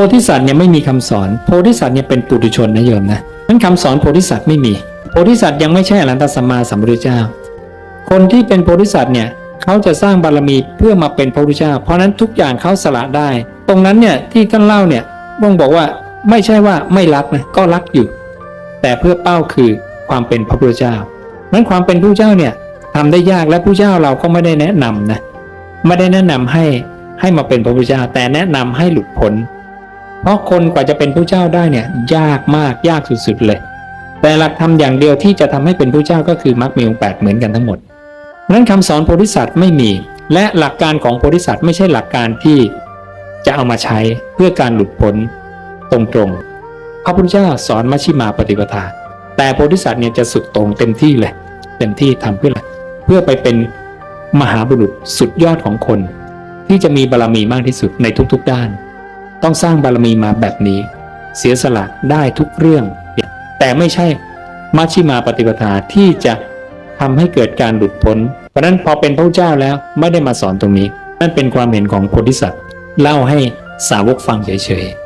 พธิสัตว์เนี่ยไม่มีคำสอน โพธิสัตว์เนี่ยเป็นปุถุชนนะโยมนะนั้นคำสอนโพธิสัตว์ไม่มี โพธิสัตว์ยังไม่ใช่อรหันตสัมมาสัมพุทธเจ้า คนที่เป็นโพธิสัตว์เนี่ยเขาจะสร้างบารมีเพื่อมาเป็นพระพุทธเจ้า เพราะนั้นทุกอย่างเขาสละได้ ตรงนั้นเนี่ยที่ท่านเล่าเนี่ยบ่งบอกว่าไม่ใช่ว่าไม่รักนะก็รักอยู่ แต่เพื่อเป้าคือความเป็นพระพุทธเจ้านั้นความเป็นพระพุทธเจ้าเนี่ยทำได้ยากและพระเจ้าเราก็ไม่ได้แนะนำนะไม่ได้แนะนำให้ให้มาเป็นพระพุทธเจ้า แต่แนะนำให้หลุดพ้น เพราะคนกว่าจะเป็นผู้เจ้าได้เนี่ยยากมากยากสุดๆเลย แต่หลักธรรมอย่างเดียวที่จะทำให้เป็นผู้เจ้าก็คือมรรคมีองค์แปดเหมือนกันทั้งหมดนั้นคำสอนโพธิสัตว์ไม่มี และหลักการของโพธิสัตว์ไม่ใช่หลักการที่จะเอามาใช้เพื่อการหลุดพ้นตรงๆ พระพุทธเจ้าสอนมัชฌิมาปฏิปทา แต่โพธิสัตว์เนี่ยจะสุดตรงเต็มที่เลยเต็มที่ทำเพื่ออะไรเพื่อไปเป็นมหาบุรุษสุดยอดของคน ที่จะมีบารมีมากที่สุดในทุกๆด้าน ต้องสร้างบารมีมาแบบนี้ เสียสละได้ทุกเรื่อง แต่ไม่ใช่มัชฌิมาปฏิปทาที่จะทำให้เกิดการหลุดพ้น เพราะฉะนั้นพอเป็นพระเจ้าแล้วไม่ได้มาสอนตรงนี้ นั่นเป็นความเห็นของโพธิสัตว์เล่าให้สาวกฟังเฉยๆ